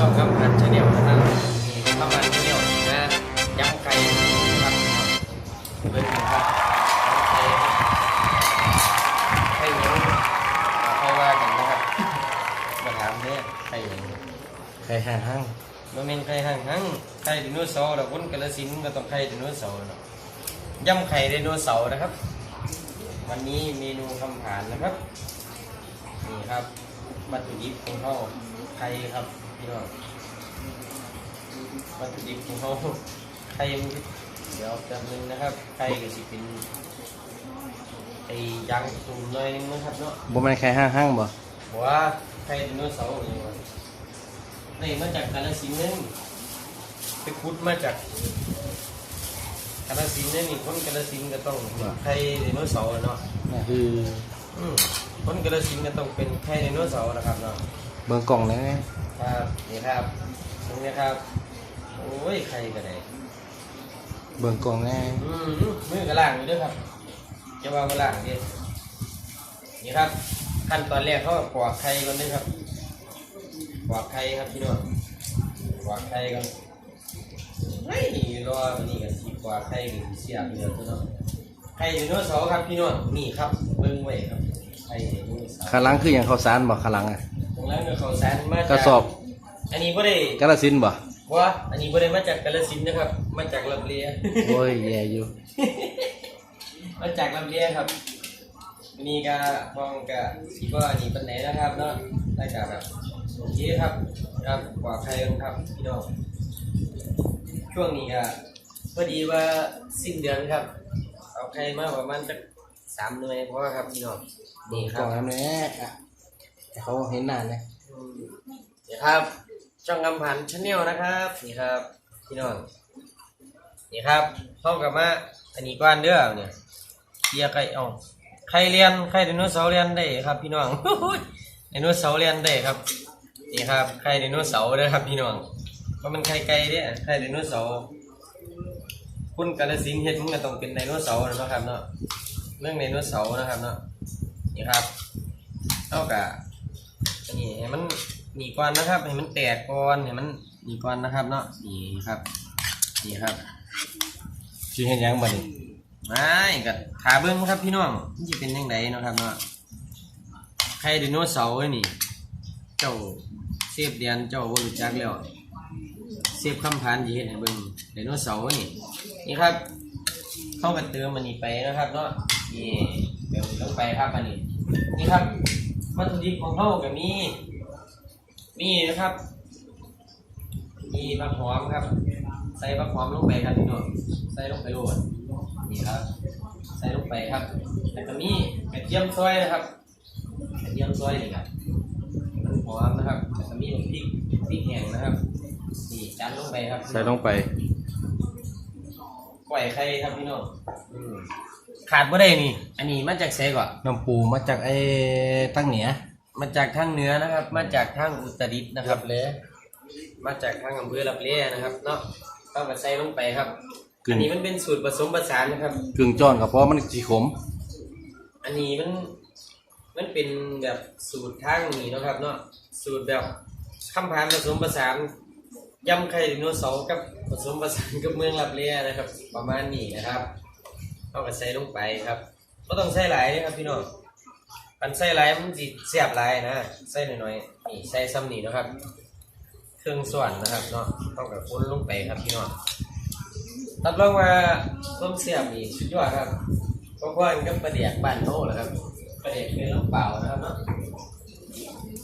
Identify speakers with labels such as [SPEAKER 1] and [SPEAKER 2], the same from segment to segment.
[SPEAKER 1] ช่องคำพันชาแนลนะครับมีคำพันชาแนลนะย้ำไก่นะครับเบิ้ลนะครับไก่ไก่เหนียวใครว่ากันนะครับมาถามเนี่ยไก่เหนียว
[SPEAKER 2] ใครห่างห้าง
[SPEAKER 1] มันเป็นไข่ห่างหังไข่ไดโนเสาร์เราคนกาลสินธุ์ก็ต้องไข่ไดโนเสาร์เนาะย่ำไข่ไดโนเสาร์นะครับ วันนี้เมนูคำผ่านนะครับนี่ครับวัตถุดิบของเขาไข่ครับ พี่น้องวัตถุดิบของเขาไข่มันเดี๋ยวแป๊บนึงนะครับไข่ก็สิเป็นไอ้ยางตุ่มหน่อยนึงนะครับเนาะ
[SPEAKER 2] บ่แมันใครห่างห้างบ่
[SPEAKER 1] บอกว่าไข่ไดโนเสาร์นี่วะนี่มาจากกาลสินธุ์นึงไปขุดมาจากกาลสินธุ์เนี่ยนี่คนกาลสินธุ์ก็ต้องไข่ไดโนเสาร์อะเนาะ
[SPEAKER 2] นี่คือ
[SPEAKER 1] อืมคนกาลสินธุ์ก็ต้องเป็นไข่ไดโนเสาร์นะครับเนาะ
[SPEAKER 2] เบิ่งกล่องแล้ว
[SPEAKER 1] ครับนี่ครับตรงนี้ครับโอ้ยไข่ก็ได้
[SPEAKER 2] เบิ่งกล่องแล้ว
[SPEAKER 1] อืมมือกระล่างอยู่ด้วยครับจะว่ากระล่างดินี่ครับ ขั้นตอนแรกเขาก็ปอกไข่ก่อนเลยครับปอกไข่ครับพี่น้องปอกไข่ก่อนเฮ้ยรอวันนี้กันสีปอกไข่กันเสียบเนื้อพี่น้องไข่ไดโนเสาร์ครับพี่น้องนี่ครับเบิ่งไว้ครับไข่ไดโนเสาร์
[SPEAKER 2] ข้างหลังคืออย่างข้าวสารบ่ข้างหลังอะ
[SPEAKER 1] ตรงนั้นก็เขาแซนมาจาก
[SPEAKER 2] กระสอบ
[SPEAKER 1] อันนี้บ่ได้
[SPEAKER 2] กาฬสินธุ์บ่
[SPEAKER 1] ว่าอันนี้บ่ได้มาจากกาฬสินธุ์นะครับ มาจากลำเลีย
[SPEAKER 2] โอ้ยแย่อยู่
[SPEAKER 1] มาจากลำเลียครับวันนี้ก็มองก็คิดว่าอันนี้เป็นไหนนะครับเนาะได้จากแบบโอเคครับครับปลอดภัยครับพี่น้องช่วงนี้ก็พอดีว่าสิ้นเดือนครับ เอาใครมาประมาณสักสามหน่วยเพราะว่าครับพี่น้องนี่ค
[SPEAKER 2] กล่
[SPEAKER 1] รั
[SPEAKER 2] อบงแล้วแน่อะ แต่เขาเห็นหน้านี่ย
[SPEAKER 1] อืมนี่ครับช่องกำพันชาแนลนะครับนี่ครับพี่น้องนี่ครับเข้ากับมาอันนี้ก้อนเด้อเนี่ยเกียร์ไก่เอใครเรียนใครไดโนเสาร์เรียนได้ครับ พี่น้องไดโนเสาร์เรียนได้ครับนี่ครับใครไดโนเสาร์เด้ครับพี่น้องเพราะมันไข่ไก่เนี่ยใครไดโนเสาร์คุณกาลสินเฮ็ดมันก็ต้องเป็นไดโนเสาร์นะเนาะครับเนาะเรื่องไดโนเสาร์นะครับเนาะนี่ครับเท่ากับ นนี้ให้มันหนีก่อนนะครับให้มันแตกก่อนให้มันหนีก่อนนะครับเนาะนี่ครับนี่ครับ
[SPEAKER 2] สิเห็นยังบ่นี่
[SPEAKER 1] ไม่กับขาเบิ้งครับพี่น้องมันจะเป็นยังไงเนาะครับเนาะใครไดโนเสาร์นี่ เจ้าเซฟเดียนเจ้าบ่รู้จักแล้วเซฟคำพานที่เห็นให้เบิ้งไดโนเสาร์นี่นี่ครับ เข้ากันเติมมันนี่ไปนะครับเนาะนี่เดี๋ยวลงไปครับอันนี้นี่ครับ วัตถุดิบของเขาก็มี มีนะครับ มีผักหอมครับ ใส่ผักหอมลงไปครับพี่น้องใส่ลงไปโรยนี่ครับ ใส่ลงไปครับแล้วก็มีกระเทียมซอยนะครับกระเทียมซอยนี่ครับมันหอมนะครับแล้วก็มีพริกพริกแห้งนะครับนี่จานลงไปครับ
[SPEAKER 2] ใส่ลงไป
[SPEAKER 1] ก่อยไข่ครับพี่น้องอืมขาดบ่ได้นี่ อันนี้มาจากไสก่อน
[SPEAKER 2] น้ำปูมาจากไอ้ตั้งเหนือ
[SPEAKER 1] มาจากทางเหนือนะครับ มาจากทางอุตรดิตถ์นะครับ
[SPEAKER 2] เลย
[SPEAKER 1] มาจากทางอำเภอลับเลียนะครับเนาะต้องมาใส่ลงไปครับ
[SPEAKER 2] กึ่
[SPEAKER 1] อั
[SPEAKER 2] ง
[SPEAKER 1] นนี้มันเป็นสูตรผสมผสานนะครับ
[SPEAKER 2] กึ่งจ้อนก็เพราะมันสิขม
[SPEAKER 1] อันนี้มันมันเป็นแบบสูตรทางนี้เนาะครับเนาะสูตรแบบคำพานผสมผสาน ยำไข่ไดโนเสาร์กับผสมผสานกับเมืองลับเลียนะครับ ประมาณนี้นะครับต้องมาใส่ลงไปครับก็ต้องใส่หลายนะครับพี่น้องมันใส่หลายมันสิเสียบหลายนะใส่หน่อยๆนี่ใส่ซ้ำนี่นะครับ เครื่องส่วนนะครับเนาะต้องกับคนลงไปครับพี่น้องรับรองว่าต้มเสียบนี่สุดยอดครับเพราะว่ามันก็ประเดียกบ้านโน่แหละครับประเดียกเป็นน้ำเปล่านะครับเนาะ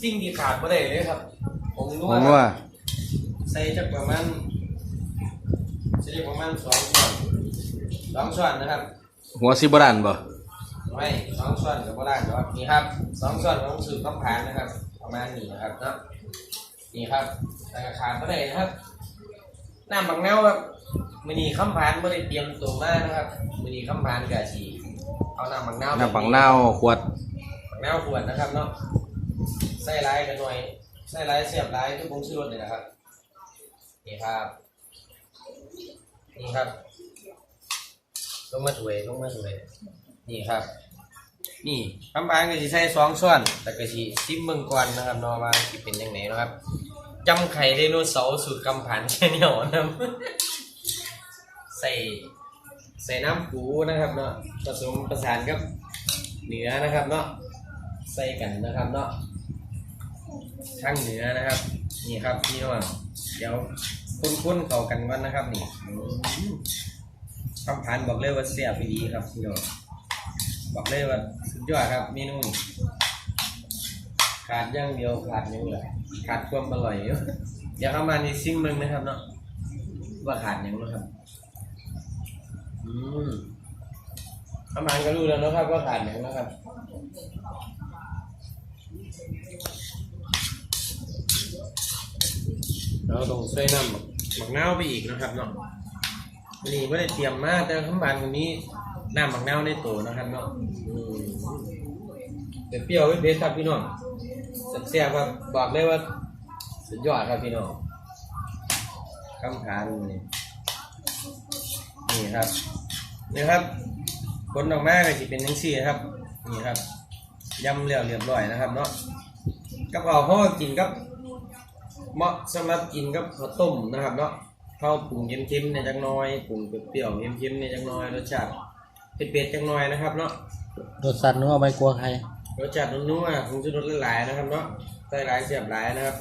[SPEAKER 1] สิ่งที่ขาดไม่ได้เลยครับผมรู้
[SPEAKER 2] ว่า
[SPEAKER 1] ใส่จักประมาณใส่จักประมาณสองช้อนสองช้อนนะครับ
[SPEAKER 2] หัวสิบ่ดันบ่
[SPEAKER 1] ไม่สองช้อนกับโบราณเนาะนี่ครับสองช้อนของสูตรข้าวผานนะครับ ประมาณนี้นะครับเนาะนี่ครับแต่ก็ขาดไม่ได้นะครับน้ำบักแนวครับมือนี้คำพานไม่ได้เตรียมตัวมานะครับมือนี้คำพานกะสีเอาน้ำบักแนว
[SPEAKER 2] น้ำปังนาวขวด
[SPEAKER 1] บักแนวขวดนะครับเนาะใส่ลายกันหน่อยใส่ลายเสียบลายที่ผมซื้อรถเลยนะครับ นี่ครับ นี่ครับ ลงมาถวยลงมาถวย นี่ครับ นี่คำพานก็สิใส่สองส่วน แต่ก็สิซิมเบิ่งก่อนนะครับเนอว่าสิเป็นยังไงนะครับจำไข่ไดโนเสาร์สูตรกำผันแค่นี้หรอนะใส่ใส่น้ำปูนะครับเนาะผสมประสานกับเนื้อนะครับเนาะใส่กันนะครับเนาะ ข้างเหนือนะครับ นี่ครับพี่น้องเดี๋ยวคุ้นๆเข้ากันก่อนนะครับนี่คำพันบอกเลยว่าเสียบดีครับพี่น้องบอกเลยว่าสุดยอดครับเมนูขาดย่างเดียวขาดย่างเดียขาดความอร่อยอยู่เดี๋ยวเข้ามาในซิมมึงนะครับเนาะว่าขาดย่างนะครับ อืมประมาก็รู้แล้วนะครับว่าขาดย่างนะครับ เราต้องใส่น้ำหมักเน่าวไปอีกนะครับเนาะวันนี้ไม่ได้เตรียมมาแต่ข้างบานวันนี้น้ำหมักเน่าวในโตนะครับเนาะอืมแต่เปรี้ยวไม่เผ็ดครับพี่น้องแซ่บๆครับบอกเลยว่าสุดยอดครับพี่น้องคำทานนี่นี่ครับนี่ครับผลออกมาก็จะเป็นทั้งสี่ครับ นี่ครับยำเรียวเรียบร้อยนะครับเนาะกับเอาห่อกินกับ เหมาะสำหรับกินกับข้าวต้มนะครับเนาะข้าวปรุงเค็มๆในจังน้อยปรุงเปรี้ยวๆเค็มๆในจังน้อยรสชาติเผ็ดๆจังน้อยนะครับเนาะ
[SPEAKER 2] รสสัตว์นัวไม่กลัวใคร
[SPEAKER 1] รสชาตินุ่มๆผงชูรสหลายๆนะครับเนาะใส่หลายเสียบหลายนะครับ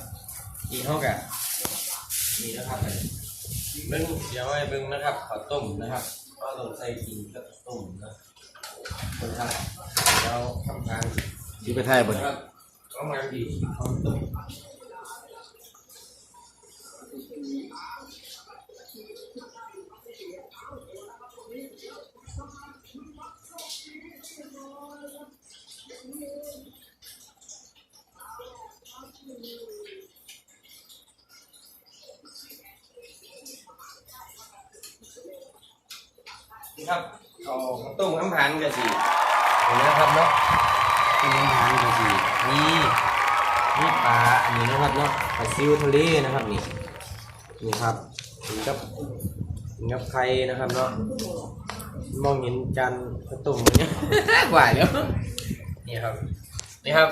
[SPEAKER 1] กินเท่ากับนี่นะครับเบิ้งเดี๋ยวไอ้เบิ้งนะครับข้าวต้มนะครับก็ต้องใส่กินกับต้มนะคนครับเดี๋ยวทำทาง
[SPEAKER 2] ที่ไปไทยบ่
[SPEAKER 1] นะครับก็มาดีข้าวต้ม นี่ครับเอาข้าวต้มน้ำพันกะสิเห็นนะครับเนาะต้มน้ำพันกะสินี่นี่ปลาอันนี้นะครับเนาะปลาซิวทะเลนะครับนี่นี่ครับถึงกับถึงกับไข่นะครับเนาะมองเห็นจานข้าวต้มมันเนี่ยหวานแล้วนี่ครับนี่ครับ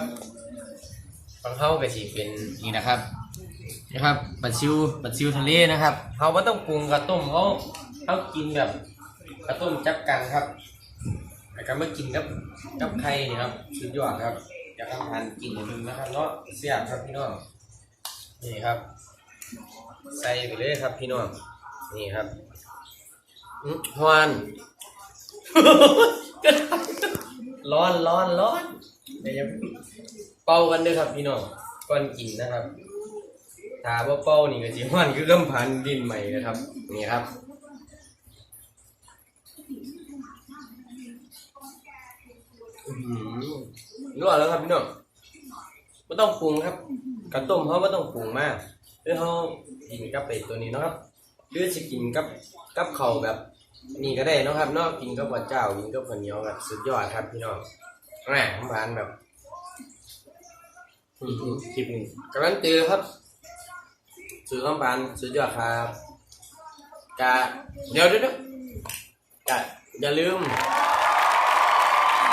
[SPEAKER 1] ฟังเข้ากะสิเป็นนี่นะครับนี่ครับปลาซิวปลาซิวทะเลนะครับเขาไม่ต้องปรุงกับต้มเขาเขากินแบบข้าวต้มจับกันครับ แล้วก็มากินกับกับไข่นี่ครับสุดยอดครับอยากทำทานกินหนึงนะครับเนาะเสียบครับพี่น้องนี่ครับ ใส่ไปเลยครับพี่น้องนี่ครับฮวนร้อนร้อนร้อนเดี๋ยวจะเป่ากันด้วยครับพี่น้องก่อนกินนะครับถ้าว่าเป่านี่ก็สิฮวนคือกำพันดินใหม่นะครับ นี่ครับ อื้อหือ รั่วแล้วครับพี่น้องไม่ต้องปรุงครับกระต้มเขาไม่ต้องปรุงมากหรือเขากินกับเป็ดตัวนี้นะครับหรือจะกินกับกับเขาแบบนี่ก็ได้นะครับเนาะกินกับข้าวเจ้ากินกับข้าวเหนียวแบบสุดยอดครับพี่น้องแหมผมผ่านแบบอื้อหือคลิปนี้การันตีครับสื่อคำผ่านสุดยอดครับกะเดี๋ยวเดี๋ยวเดี๋ยวกะอย่าลืม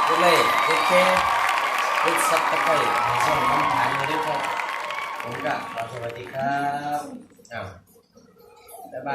[SPEAKER 1] กดไลค์กดแชร์กดซับสไครต์ในช่องคำถามมาด้วยครับผมกับสวัสดีครับอ้าว